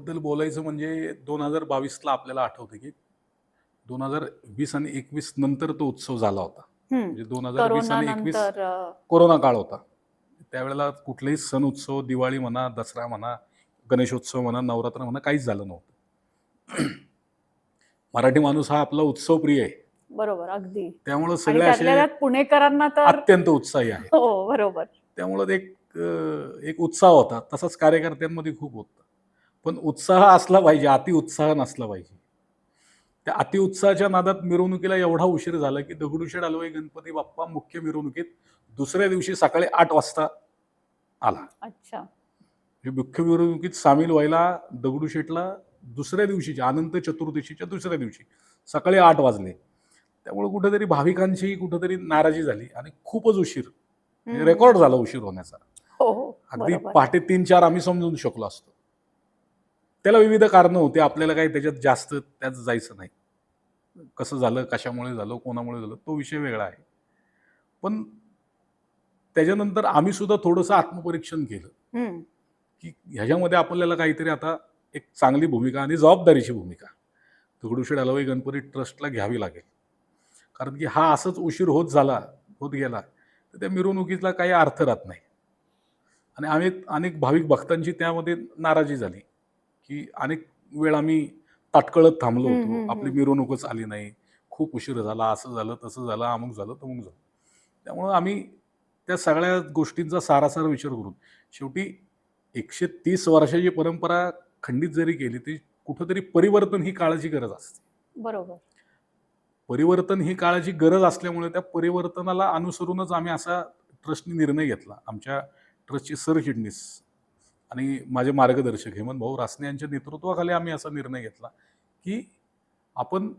त्याबद्दल बोलायचं म्हणजे दोन हजार बावीसला आपल्याला आठवतं की दोन हजार वीस आणि एकवीस नंतर तो उत्सव झाला होता. म्हणजे दोन हजार वीस आणि एकवीस कोरोना काळ होता. त्यावेळेला कुठलेही सण उत्सव दिवाळी म्हणा दसरा म्हणा गणेशोत्सव म्हणा नवरात्र म्हणा काहीच झालं नव्हतं. मराठी माणूस हा आपला उत्सवप्रिय आहे. बरोबर अगदी. त्यामुळं सगळे असे पुणेकरांना तर अत्यंत उत्साही आहे. हो बरोबर. त्यामुळं एक एक उत्साह होता. तसाच कार्यकर्त्यांमध्ये खूप होता. पण उत्साह असला पाहिजे अति उत्साह नसला पाहिजे. त्या अतिउत्साहाच्या नादात मिरवणुकीला एवढा उशीर झाला की दगडूशेठ हलवाई गणपती बाप्पा मुख्य मिरवणुकीत दुसऱ्या दिवशी सकाळी आठ वाजता आला. अच्छा. म्हणजे मुख्य मिरवणुकीत सामील व्हायला दगडूशेठला दुसऱ्या दिवशीच्या अनंत चतुर्दशीच्या दुसऱ्या दिवशी सकाळी आठ वाजले. त्यामुळे कुठेतरी भाविकांची कुठेतरी नाराजी झाली आणि खूपच उशीर. रेकॉर्ड झाला उशीर होण्याचा. हो हो अगदी. पहाटे तीन चार आम्ही समजून शकलो असतो. त्याला विविध कारणं होती. आपल्याला काही त्याच्यात जास्त त्यात जायचं नाही. कसं झालं कशामुळे झालं कोणामुळे झालं तो विषय वेगळा आहे. पण त्याच्यानंतर आम्ही सुद्धा थोडंसं आत्मपरीक्षण केलं. की ह्याच्यामध्ये आपल्याला काहीतरी आता एक चांगली भूमिका आणि जबाबदारीची भूमिका. दगडूशेठ हलवाई गणपती ट्रस्टला घ्यावी लागेल. कारण की हा असंच उशीर होत झाला होत गेला तर त्या मिरवणुकीला काही अर्थ राहत नाही. आणि आम्ही अनेक भाविक भक्तांची त्यामध्ये नाराजी झाली. की अनेक वेळ आम्ही ताटकळत थांबलो होतो. आपली. मिरवणूकच आली नाही. खूप उशीर झाला असं झालं तसं झालं अमुक झालं तमुक झालं. त्यामुळं आम्ही त्या सगळ्या गोष्टींचा सारासार विचार करून शेवटी एकशे तीस वर्षाची परंपरा खंडित जरी केली तरी कुठंतरी परिवर्तन ही काळाची गरज असते. बरोबर. परिवर्तन ही काळाची गरज असल्यामुळे त्या परिवर्तनाला अनुसरूनच आम्ही असा ट्रस्टने निर्णय घेतला. आमच्या ट्रस्टचे सरचिटणीस आणि माझे मार्गदर्शक हेमंत भाऊ रासने यांच्या नेतृत्वाखाली आम्ही असा निर्णय घेतला की आपण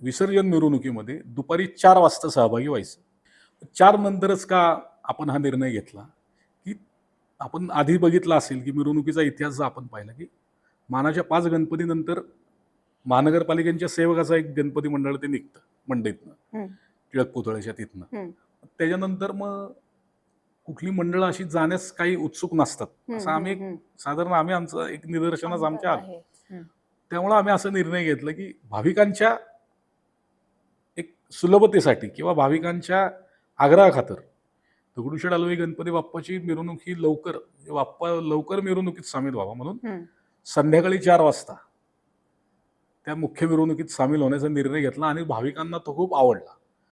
विसर्जन मिरवणुकीमध्ये दुपारी चार वाजता सहभागी व्हायचं चार नंतरच का आपण हा निर्णय घेतला की आपण आधी बघितला असेल की मिरवणुकीचा इतिहास जर आपण पाहिला की मानाच्या पाच गणपतीनंतर महानगरपालिकेच्या सेवकाचा एक गणपती मंडळ ते निघतं मंडईतनं. टिळक पुतळ्याच्या तिथनं. त्याच्यानंतर मग कुठली मंडळं अशी जाण्यास काही उत्सुक नसतात असं आम्ही साधारण आम्ही आमचं एक निदर्शनास हम्म. आमच्या आलं. त्यामुळं आम्ही असं निर्णय घेतला की भाविकांच्या एक सुलभतेसाठी किंवा भाविकांच्या आग्रहाखातर दगडूशेठ हलवाई गणपती बाप्पाची मिरवणूक ही लवकर म्हणजे बाप्पा लवकर मिरवणुकीत सामील व्हावा म्हणून. संध्याकाळी चार वाजता त्या मुख्य मिरवणुकीत सामील होण्याचा निर्णय घेतला आणि भाविकांना तो खूप आवडला